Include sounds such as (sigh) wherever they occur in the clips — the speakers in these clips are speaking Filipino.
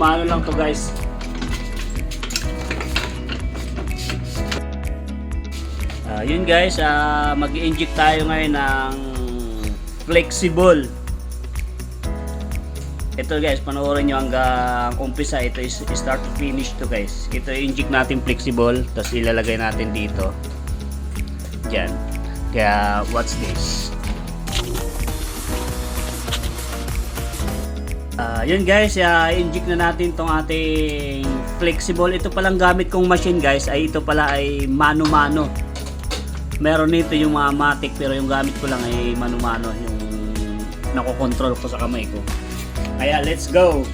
Mano-mano lang to guys. Ah, yun guys, ah, mag-inject tayo ngayon ng flexible. Ito guys, panoorin nyo hanggang umpisa. Ito is start to finish to guys. Ito inject natin flexible, tapos ilalagay natin dito. Diyan. Kaya, what's this? Ah, yun guys, uh, inject na natin tong ating flexible. Ito palang gamit kong machine guys, ay ito pala ay mano-mano. Meron nito yung mga matic pero yung gamit ko lang ay mano-mano yung nakokontrol ko sa kamay ko. Kaya let's go!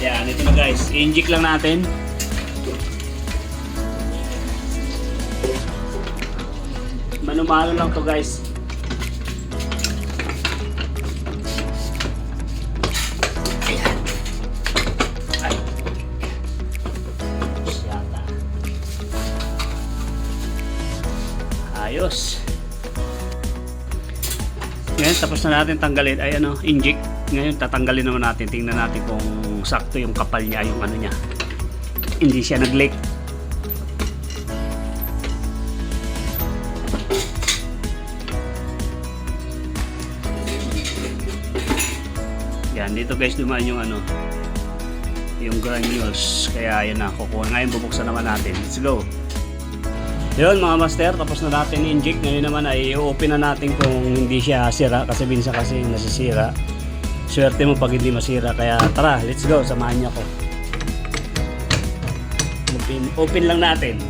Yan, ito na guys. Inject lang natin. Mano-mano lang to guys. Ayos. Ngayon, tapos na natin tanggalin. Ay, ano, inject. Ngayon, tatanggalin naman natin. Tingnan natin kung sakto yung kapal niya, yung ano niya. Hindi siya nag-leak. Yan, dito guys dumaan yung ano, yung granules. Kaya yun na, kukuha. Ngayon bubuksan naman natin. Let's go. Yun mga master, tapos na natin inject. Ngayon naman ay i-open na natin kung hindi siya sira kasi minsan kasi nasisira. Swerte mo pag hindi masira. Kaya tara, let's go. Samahan niyo ako. Open, open lang natin.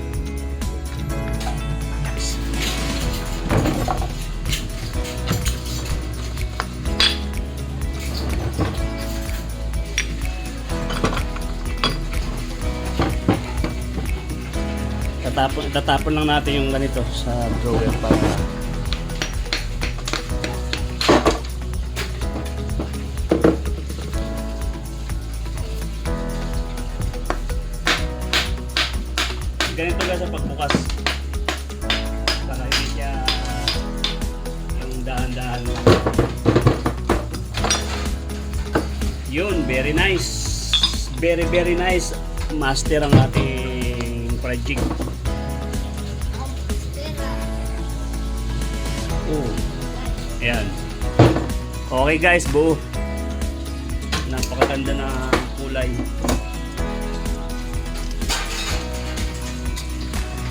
Tatapon, tatapon lang natin yung ganito sa drawer para ganito ka sa pagbukas. Para hindi siya yung dahan-dahan. Lang. yun very nice. Very very nice. Master ang ating project Okay guys, buo. Napakaganda na kulay.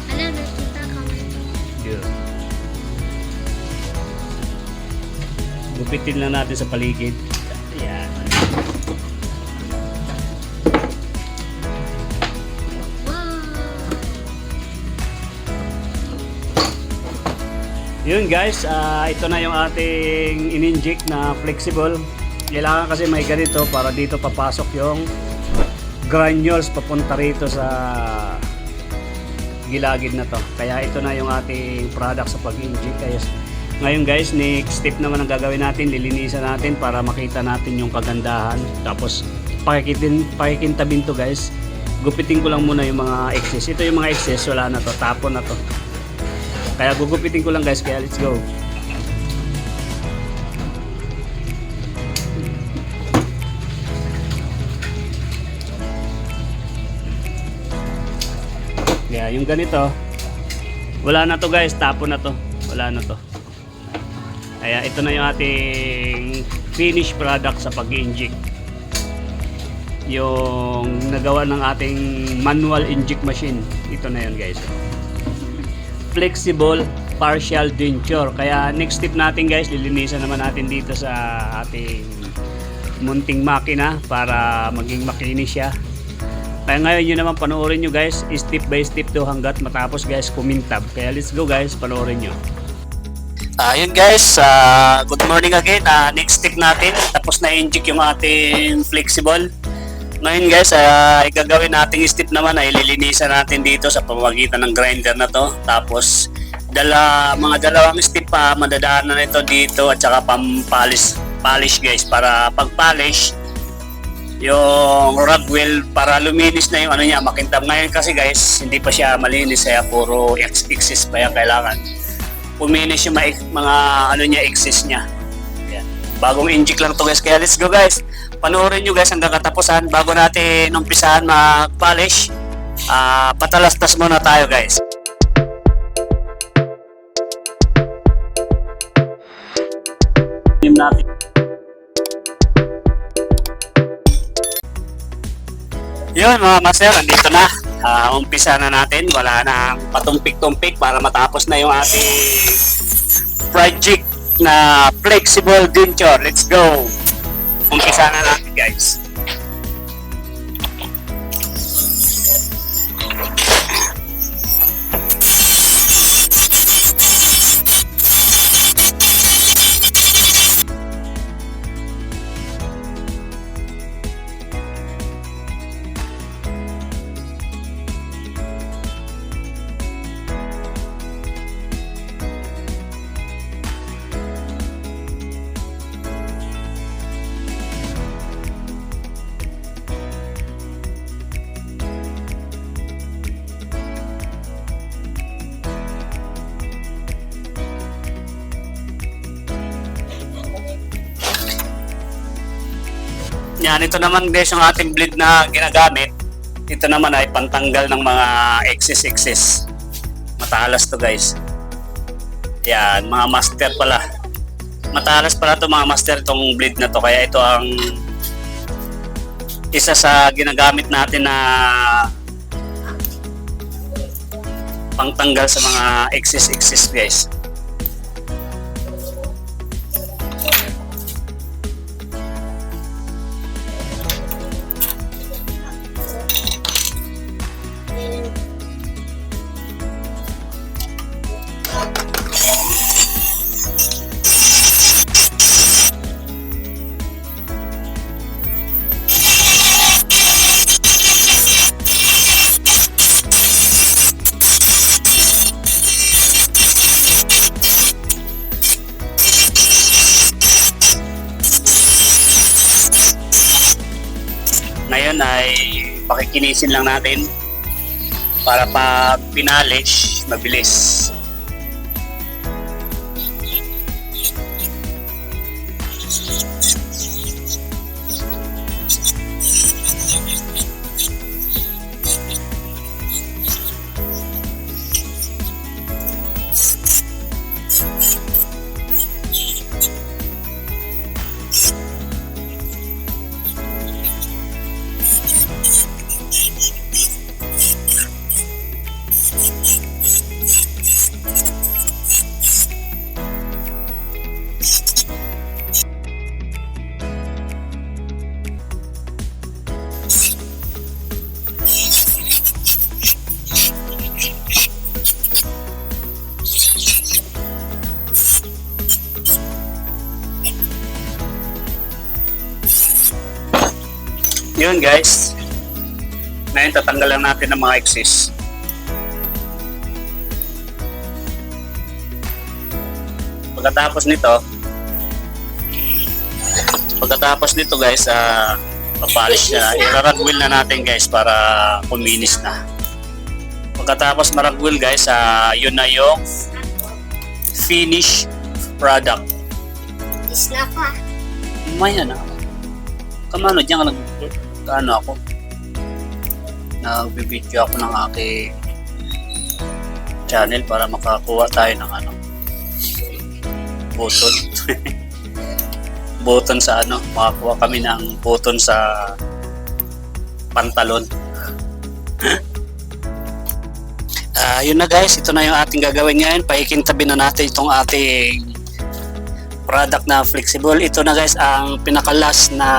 Alam, nakita kami. Yun. Gupitin lang natin sa paligid. Yun guys, ah, ito na yung ating in-inject na flexible. Kailangan kasi may ganito para dito papasok yung granules papunta rito sa gilagid na to. Kaya ito na yung ating product sa pag-inject. Kaya ngayon guys, next step naman ang gagawin natin, lilinisan natin para makita natin yung kagandahan. Tapos pakikitin, pakikintabin to guys. Gupitin ko lang muna yung mga excess. Ito yung mga excess, wala na to, tapon na to. Kaya gugupitin ko lang guys, kaya let's go. Kaya yung ganito, wala na to guys, tapon na to. Wala na to. Kaya ito na yung ating finished product sa pag-inject. Yung nagawa ng ating manual inject machine. Ito na yun guys flexible partial denture. Kaya next step natin guys, lilinisan naman natin dito sa ating munting makina para maging makinis siya. Kaya ngayon yun naman panoorin nyo guys, step by step to hanggat matapos guys kumintab. Kaya let's go guys, panoorin nyo. Ayun guys, ah, good morning again. Ah, next step natin, tapos na inject yung ating flexible. Ngayon guys, uh, igagawin nating step naman ay lilinisan natin dito sa pamamagitan ng grinder na to. Tapos dala, mga dalawang step pa madadaanan na ito dito at saka pampalis polish guys para pag polish yung rug wheel para luminis na yung ano niya makintab ngayon kasi guys hindi pa siya malinis kaya puro ex- excess pa yan kailangan puminis yung mga, ano niya excess niya. Bagong inject lang to guys. Kaya let's go guys. Panoorin nyo guys hanggang katapusan bago natin umpisahan mag-polish. Ah, patalastas muna tayo guys. Yung natin. Yun mga master, andito na. Ah, umpisa na natin. Wala na patumpik-tumpik para matapos na yung ating project na flexible denture. Let's go! Umpisa na natin guys. Yan, ito naman guys yung ating blade na ginagamit. Ito naman ay pantanggal ng mga excess-excess. Matalas to guys. Yan, mga master pala. Matalas pala to mga master itong blade na to. Kaya ito ang isa sa ginagamit natin na pangtanggal sa mga excess-excess guys. Pakikinisin lang natin para pag pinalish, mabilis. Yun guys. Ngayon tatanggalan natin ng mga excess. Pagkatapos nito, pagkatapos nito guys, ah papalis na, iraragwil na natin guys para kuminis na. Pagkatapos maragwil guys, ah yun na yung finish product. Isla ka. Maya na. Kamano diyan ka nag ano ako. Nagbibideo ako ng aking channel para makakuha tayo ng ano button. (laughs) button sa ano, makakuha kami ng button sa pantalon. (laughs) Ah, yun na guys, ito na yung ating gagawin ngayon. Paikintabi na natin itong ating product na flexible. Ito na guys ang pinaka-last na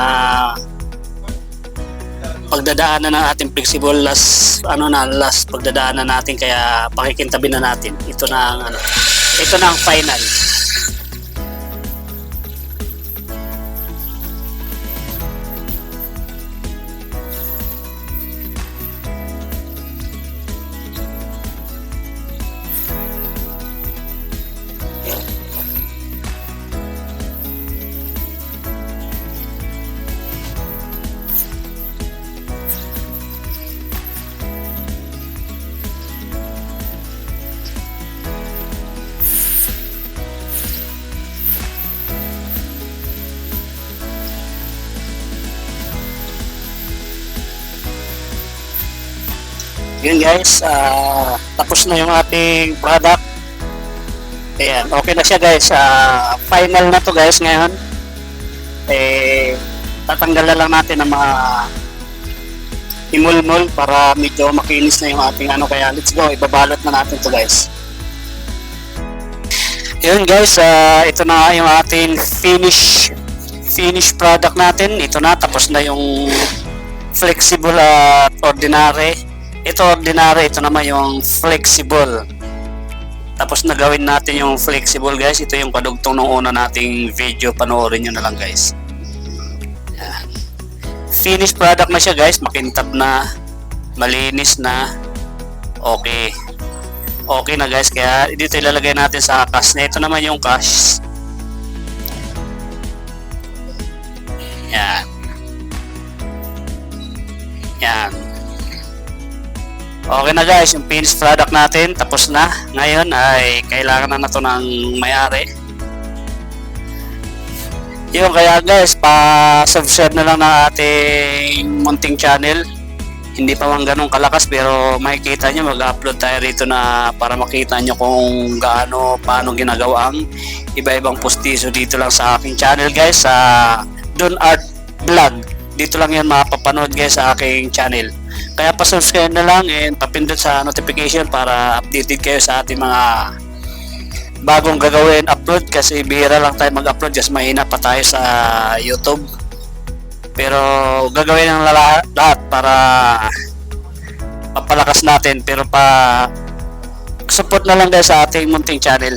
pagdadaanan ng ating flexible last ano na last pagdadaanan natin kaya pakikintabi na natin. Ito na ang ano. Ito na ang final. Yun guys, ah, tapos na yung ating product. Ayan, okay na siya guys. Ah, final na to guys ngayon. Eh, tatanggal na lang natin ng mga imulmol para medyo makinis na yung ating ano. Kaya let's go, ibabalot na natin to guys. Yun guys, ah, ito na yung ating finish finish product natin. Ito na, tapos na yung flexible at ordinary. Ito ordinary, ito naman yung flexible. Tapos na gawin natin yung flexible guys. Ito yung kadugtong ng una nating video. Panoorin nyo na lang guys. Yan. Finished product na siya guys. Makintab na. Malinis na. Okay. Okay na guys. Kaya dito ilalagay natin sa cash na. Ito naman yung cash. Yan. Yan. Okay na guys, yung finished product natin tapos na. Ngayon ay kailangan na na to ng may-ari. Yun kaya guys, pa-subscribe na lang ng ating munting channel. Hindi pa man ganun kalakas pero makikita nyo mag-upload tayo rito na para makita nyo kung gaano, paano ginagawa ang iba-ibang postiso dito lang sa aking channel guys sa Don Art Vlog. Dito lang yan mapapanood guys sa aking channel. Kaya pa-subscribe na lang and papindot sa notification para updated kayo sa ating mga bagong gagawin upload kasi bihira lang tayo mag-upload kasi mahina pa tayo sa YouTube. Pero gagawin ng lahat para papalakas natin pero pa support na lang guys sa ating munting channel.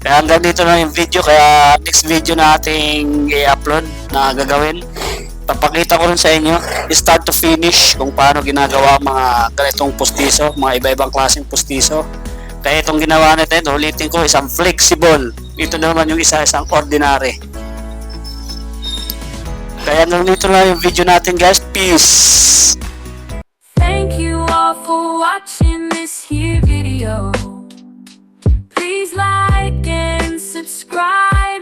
Kaya hanggang dito na yung video kaya next video na ating i-upload na gagawin papakita ko rin sa inyo start to finish kung paano ginagawa mga ganitong postiso mga iba-ibang klaseng postiso kaya itong ginawa natin ulitin ko isang flexible ito naman yung isa isang ordinary kaya hanggang dito na yung video natin guys peace Thank you all for watching this here video. Please like and subscribe.